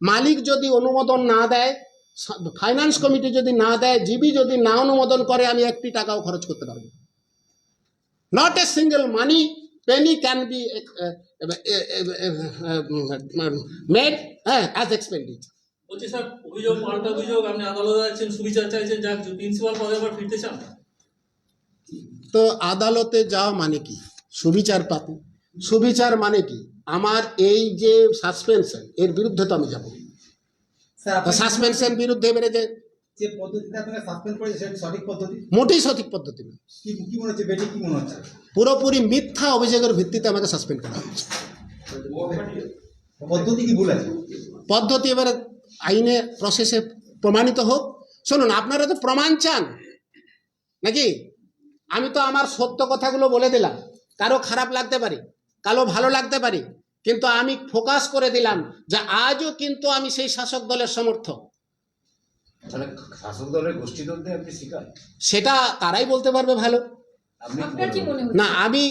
মালিক যদি অনুমোদন না দেয় ফাইন্যান্স কমিটি যদি না দেয় জিবি যদি না অনুমোদন করে আমি একটি টাকাও খরচ করতে পারব not a single money penny can be হ্যাঁ অ্যাজ এক্সপেন্ডিচার বলছি স্যার অভিযোগ পাল্টা অভিযোগ আপনি আদালতে যাচ্ছেন সুবিচার চাইছেন প্রিন্সিপাল পদে আবার ফিরতে চান। তো আদালতে যাওয়া মানে কি? সুবিচার পাতি। সুবিচার মানে কি? আমার এই যে সাসপেনশন এর বিরুদ্ধে তো আমি যাব। সাসপেনশন বিরুদ্ধে এবারে যে মোটেই সঠিক পদ্ধতি পুরোপুরি মিথ্যা অভিযোগের ভিত্তিতে আমাকে সাসপেন্ড করা হয়েছে। পদ্ধতি কি ভুল আছে? পদ্ধতি এবারে আইনে প্রসেসে প্রমাণিত হোক। শুনুন আপনারা তো প্রমাণ চান নাকি? আমি তো আমার সত্য কথাগুলো বলে দিলাম। কারও খারাপ লাগতে পারে। কারও ভালো লাগতে পারি কিন্তু আমি ফোকাস করে দিলাম যে আজও কিন্তু আমি সেই শাসক দলের সমর্থক। শাসক দলের গোষ্ঠীদ্বন্দ্বে আপনি শিকার? সেটা তারাই বলতে পারবে ভালো। না আমি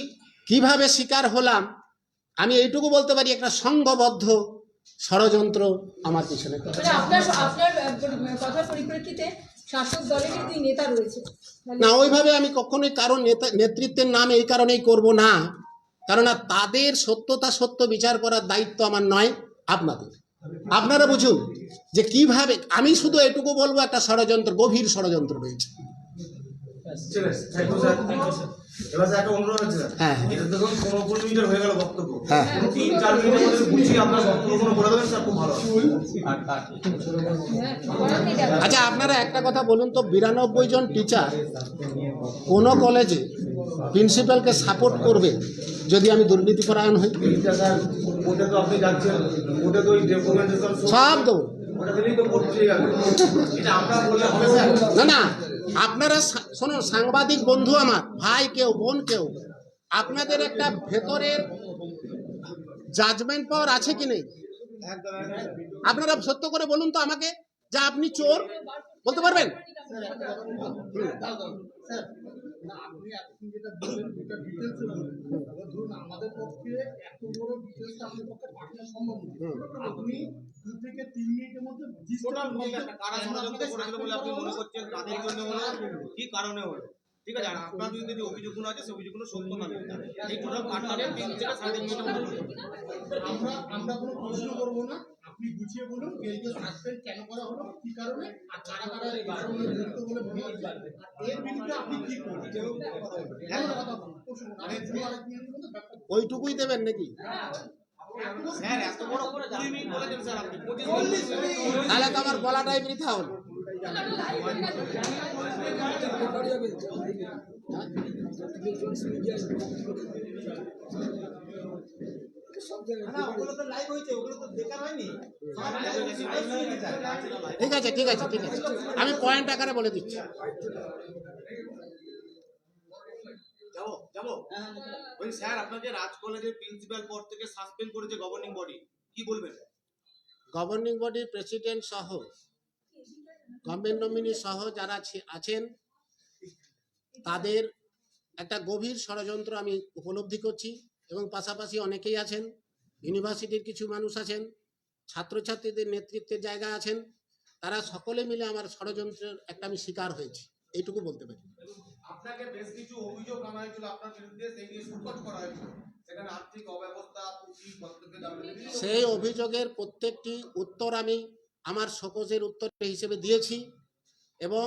কীভাবে শিকার হলাম আমি এইটুকু বলতে পারি একটা সংঘবদ্ধ ষড়যন্ত্র আমার পিছনে। মানে না ওইভাবে আমি কখনোই কারও নেতা নেতৃত্বের নাম এই কারণেই করব না। কারণ তাদের সত্যতা সত্য বিচার করার দায়িত্ব আমার নয়, আপনাদের আপনারা বুঝুন যে কীভাবে, আমি শুধু এটুকু বলব, একটা ষড়যন্ত্র, গভীর ষড়যন্ত্র রয়েছে হ্যাঁ। হয়ে হ্যাঁ। আচ্ছা আপনারা একটা কথা বলুন তো, বিরানব্বই জন টিচার কোনো কলেজে প্রিন্সিপালকে সাপোর্ট করবে যদি আমি দুর্নীতিপরায়ণ হই? এইটা স্যার কোর্টে তো আপনি যাচ্ছেন কোর্টে তো ওই ডকুমেন্টেশন সব দেবো। না না আপনারা শোনুন সাংবাদিক বন্ধু আমার ভাই কেউ বোন কেউ আপনাদের একটা ভেতরের জাজমেন্ট পাওয়ার আছে কি নেই? আপনারা সত্য করে বলুন তো আমাকে যে আপনি চোর? বলতে পারবেন? তিন মিনিটের মধ্যে বলে আপনি মনে করছেন তাদের জন্য কি কারণে ঠিক আছে আপনার অভিযোগগুলো আছে অভিযোগগুলো না আমরা আমরা কোনো প্রশ্ন করব না। আপনি গুছিয়ে বলুন কেন্দ্রীয় সাসপেন্ড কেন করা হলো কি কারণে আর কারা কারা এই কারণে যুক্ত বলে মনে হচ্ছে এর বিরুদ্ধে আপনি কি করবেন? হ্যাঁ কথা বলুন। ওইটুকুই দেবেন নাকি? স্যার এত বড় কুড়ি মিনিট বলেছেন স্যার আপনি। তাহলে তো আমার বলাটাই বৃথা হলো। ঠিক আছে ঠিক আছে ঠিক আছে। আমি পয়েন্ট আকারে বলে দিচ্ছি। যাব যাব? ওই স্যার আপনাকে রাজ কলেজের প্রিন্সিপাল পদ থেকে সাসপেন্ড করেছে গভর্নিং বডি কি বলবেন? গভর্নিং বডির প্রেসিডেন্ট সহ গভর্নমেন্ট নমিনি সহ যারা আছেন তাদের একটা গভীর ষড়যন্ত্র আমি উপলব্ধি করছি। এবং পাশাপাশি অনেকেই আছেন ইউনিভার্সিটির কিছু মানুষ আছেন ছাত্রছাত্রীদের নেতৃত্বের জায়গা আছেন তারা সকলে মিলে আমার ষড়যন্ত্রের একটা আমি শিকার হয়েছি এইটুকু বলতে পারি। আপনাকে বেশ কিছু অভিযোগ আনা হয়েছিল আপনার বিরুদ্ধে সেই নিয়ে সুপার করা হয়েছিল। সেখানে আর্থিক অব্যবস্থা ত্রুটি প্রত্যেকের দাবি সেই অভিযোগের প্রত্যেকটি উত্তর আমি আমার সকোজের উত্তর হিসেবে দিয়েছি এবং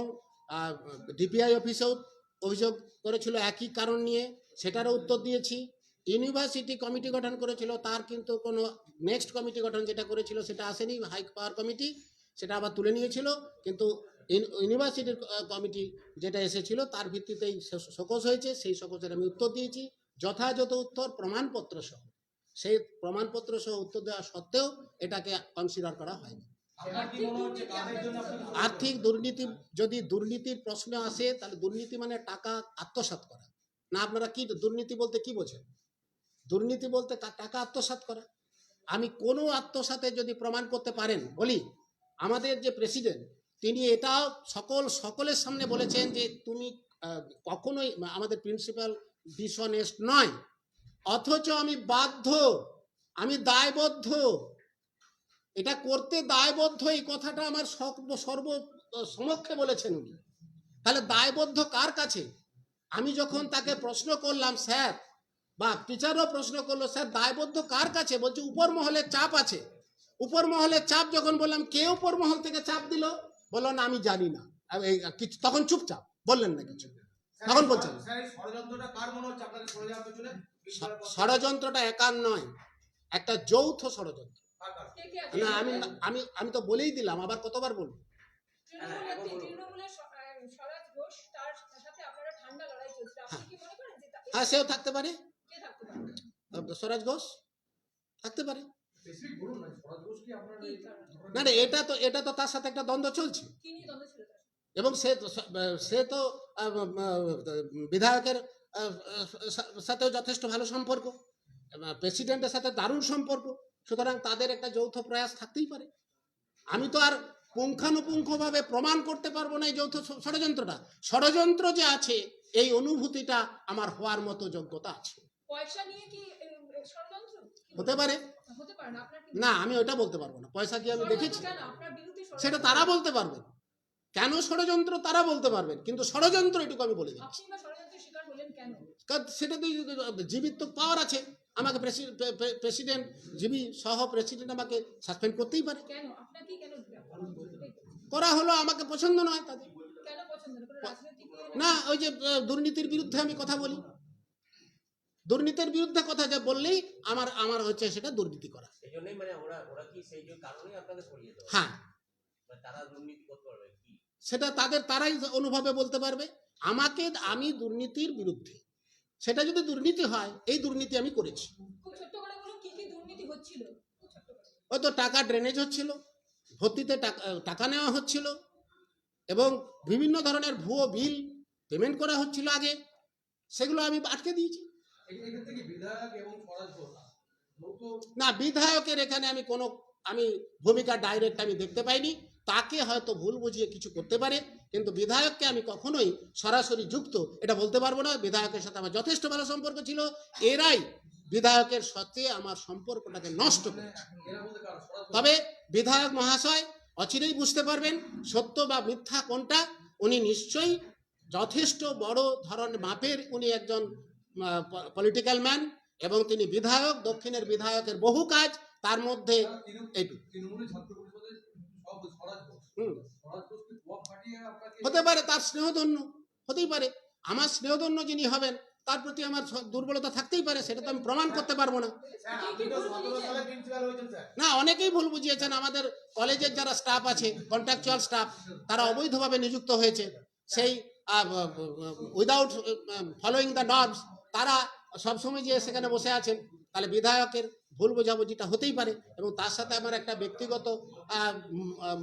ডিপিআই অফিসেও অভিযোগ করেছিল একই কারণ নিয়ে সেটারও উত্তর দিয়েছি। ইউনিভার্সিটি কমিটি গঠন করেছিল তার কিন্তু কোনো নেক্সট কমিটি গঠন যেটা করেছিল সেটা আসেনি হাই পাওয়ার কমিটি সেটা আবার তুলে নিয়েছিল কিন্তু ইউনিভার্সিটির কমিটি যেটা এসেছিল তার ভিত্তিতেই সকোজ হয়েছে সেই সকোজের আমি উত্তর দিয়েছি যথাযথ উত্তর প্রমাণপত্র সহ। সেই প্রমাণপত্র সহ উত্তর দেওয়া সত্ত্বেও এটাকে কনসিডার করা হয়নি। আর্থিক দুর্নীতি যদি দুর্নীতির প্রশ্ন আসে তাহলে দুর্নীতি মানে টাকা আত্মসাৎ করা। না আপনারা কি দুর্নীতি বলতে কি বোঝেন? দুর্নীতি বলতে তার টাকা আত্মসাৎ করা। আমি কোনো আত্মসাতে যদি প্রমাণ করতে পারেন, বলি, আমাদের যে প্রেসিডেন্ট, তিনি এটাও সকল, সকলের সামনে বলেছেন যে তুমি কখনোই আমাদের প্রিন্সিপাল ডিসঅনেস্ট নয়। অথচ আমি বাধ্য, আমি দায়বদ্ধ। এটা করতে দায়বদ্ধ এই কথাটা আমার সর্ব সর্ব, সমক্ষে বলেছেন উনি। তাহলে দায়বদ্ধ কার কাছে? আমি যখন তাকে প্রশ্ন করলাম, স্যার বা টিচারও প্রশ্ন করল স্যার দায়বদ্ধ কার কাছে? বলছে উপর মহলের চাপ আছে। উপর মহলের চাপ যখন বললাম কে উপর মহল থেকে চাপ দিল? বলল না আমি জানি না। কিছু তখন চুপচাপ বললেন না কিছু। তখন বলছেন ষড়যন্ত্রটা মনে একার নয় একটা যৌথ ষড়যন্ত্র? না আমি আমি আমি তো বলেই দিলাম আবার কতবার বলব? তৃণমূলের তৃণমূলের স- আহ, স্বরাজ ঘোষ তার সাথে আপনারা ঠান্ডা লড়াই চলছে। আপনি কি মনে করেন যে তা- হ্যাঁ সেও থাকতে পারে। স্বরাজ ঘোষ? থাকতে পারে। না না এটা তো এটা তো তার সাথে একটা দ্বন্দ্ব চলছে। কি নিয়ে দ্বন্দ্ব ছিল তার? এবং সে তো সে তো বিধায়কের সাথেও যথেষ্ট ভালো সম্পর্ক। প্রেসিডেন্টের সাথে দারুণ সম্পর্ক। সুতরাং তাদের একটা যৌথ প্রয়াস থাকতেই পারে। আমি তো আর পুঙ্খানুপুঙ্খভাবে প্রমাণ করতে পারব না এই যৌথ ষড়যন্ত্রটা। ষড়যন্ত্র যে আছে এই অনুভূতিটা আমার হওয়ার মতো যোগ্যতা আছে। পয়সা নিয়ে কি হতে পারে? না আমি ওটা বলতে পারব না। পয়সা কি আমি দেখেছি? সেটা তারা বলতে পারবেন কেন ষড়যন্ত্র তারা বলতে পারবেন কিন্তু ষড়যন্ত্র এটুকু আমি বলে দিচ্ছি। সেটা তো জীবিত তো পাওয়ার আছে। আমাকে প্রেসিডেন্ট জিবি সহ প্রেসিডেন্ট আমাকে সাসপেন্ড করতেই পারে। করা হলো? আমাকে পছন্দ নয় তাদের। ইয়ে না ওই যে দুর্নীতির বিরুদ্ধে আমি কথা বলি। দুর্নীতির বিরুদ্ধে কথা যা বললেই আমার আমার হচ্ছে সেটা দুর্নীতি করা। মানে ওরা ওরা কি সেই যে কারণেই আপনাদের সরিয়ে দেওয়া? হ্যাঁ। মানে তারা দুর্নীতি করতে পারবে কি? সেটা তাদের তারাই অনুভবে বলতে পারবে। আমাকে আমি দুর্নীতির বিরুদ্ধে সেটা যদি দুর্নীতি হয় এই দুর্নীতি আমি করেছি। খুব ছোট্ট করে বলুন কি কি দুর্নীতি হচ্ছিল? খুব ছোট্ট করে। হয়তো টাকা ড্রেনেজ হচ্ছিল ভর্তিতে টাকা টাকা নেওয়া হচ্ছিল এবং বিভিন্ন ধরনের ভুয়ো বিল পেমেন্ট করা হচ্ছিল আগে। সেগুলো আমি আটকে দিয়েছি। না বিধায়কের এখানে আমি কোনো আমি ভূমিকা ডাইরেক্ট আমি দেখতে পাইনি। তাকে হয়তো ভুল বুঝিয়ে কিছু করতে পারে কিন্তু বিধায়ককে আমি কখনোই সরাসরি যুক্ত এটা বলতে পারব না। বিধায়কের সাথে আমার যথেষ্ট ভালো সম্পর্ক ছিল। এরাই বিধায়কের সাথে আমার সম্পর্কটাকে নষ্ট করেছে। এরা বলতে কার স্বরাজ ঘোষ তবে বিধায়ক মহাশয় অচিরেই বুঝতে পারবেন সত্য বা মিথ্যা কোনটা। উনি নিশ্চয়ই যথেষ্ট বড় ধরনের মাপের উনি একজন পলিটিক্যাল ম্যান এবং তিনি বিধায়ক দক্ষিণের বিধায়কের বহু কাজ তার মধ্যে হতে পারে তার স্নেহধন্য হতেই পারে। আমার স্নেহধন্য যিনি হবেন তার প্রতি আমার দুর্বলতা থাকতেই পারে সেটা তো আমি প্রমাণ করতে পারব না। স্যার আপনি তো সতেরো সালে প্রিন্সিপাল হয়েছেন স্যার। না অনেকেই ভুল বুঝিয়েছেন। আমাদের কলেজের যারা স্টাফ আছে কন্ট্রাকচুয়াল স্টাফ তারা অবৈধভাবে নিযুক্ত হয়েছে। সেই উইদাউট ফলোয়িং দ্য নর্মস তারা সবসময় যে সেখানে বসে আছেন তাহলে বিধায়কের ভুল বোঝাবুঝিটা হতেই পারে এবং তার সাথে আমার একটা ব্যক্তিগত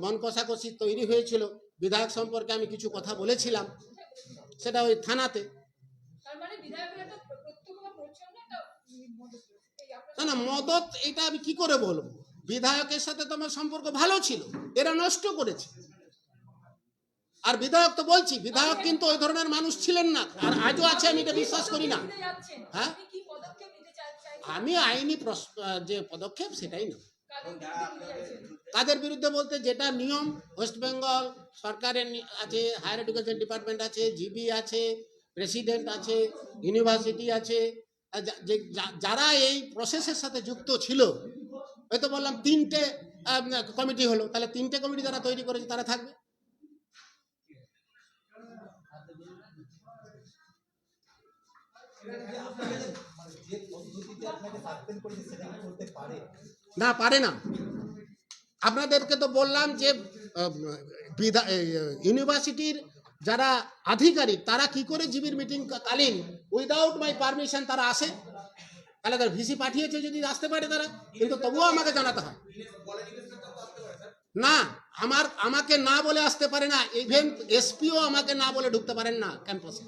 মন কষাকষি তৈরি হয়েছিল। বিধায়ক সম্পর্কে আমি কিছু কথা বলেছিলাম সেটা ওই থানাতে। মানে না না মদত এটা আমি কি করে বলব? বিধায়কের সাথে তোমার সম্পর্ক ভালো ছিল এরা নষ্ট করেছে। আর বিধায়ক তো বলছি, বিধায়ক কিন্তু ওই ধরনের মানুষ ছিলেন না। আর আজও আছে, আমি এটা বিশ্বাস করি না। হ্যাঁ? আমি আইনি যে পদক্ষেপ, সেটাই না কাদের বিরুদ্ধে বলতে, যেটা নিয়ম, ওয়েস্ট বেঙ্গল সরকারের আছে, হায়ার এডুকেশন ডিপার্টমেন্ট আছে, জিবি আছে, প্রেসিডেন্ট আছে, ইউনিভার্সিটি আছে। যারা এই প্রসেসের সাথে যুক্ত ছিল হয়তো বললাম তিনটে কমিটি হলো। তাহলে তিনটে কমিটি যারা তৈরি করেছে, তারা থাকবে? না, পারে না। আপনাদেরকে তো বললাম যে ইউনিভার্সিটির যারা আধিকারিক, তারা কি করে জিবির মিটিং কালীন উইদাউট মাই পারমিশন তারা আসে? তাহলে তার ভিসি পাঠিয়েছে যদি আসতে পারে তারা, কিন্তু তবুও আমাকে জানাতে হয়। না, আমার, আমাকে না বলে আসতে পারে না ইভেন এসপিও আমাকে না বলে ঢুকতে পারেন না ক্যাম্পাসে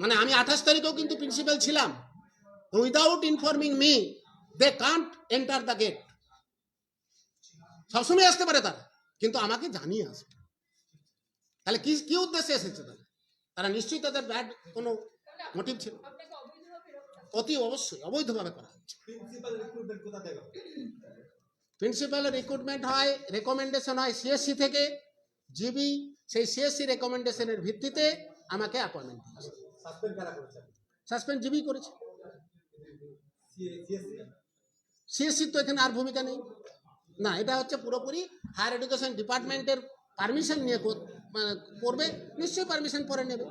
মানে আমি আঠাশ তারিখেও কিন্তু প্রিন্সিপাল ছিলাম। Without informing me they can't enter the gate সবসময় আসতে পারে তারা কিন্তু আমাকে জানিয়ে আসবে। তাহলে কি কি উদ্দেশ্যে এসেছে তারা? তারা নিশ্চয়ই তাদের ব্যাড কোনো মোটিভ ছিল। অতি অবশ্যই অবৈধভাবে করা হচ্ছে। প্রিন্সিপালের রিক্রুটমেন্ট হয় রেকমেন্ডেশন হয় সিএসসি থেকে। জিবি সেই সিএসসি রেকমেন্ডেশনের ভিত্তিতে আমাকে অ্যাপয়েন্টমেন্ট দিয়েছে। সাসপেন্ড জিবি করেছে। সিএসসি? তো এখানে আর ভূমিকা নেই। না এটা হচ্ছে পুরোপুরি হায়ার এডুকেশন ডিপার্টমেন্টের পারমিশন নিয়ে মানে করবে নিশ্চয়ই পারমিশন পরে নেবে।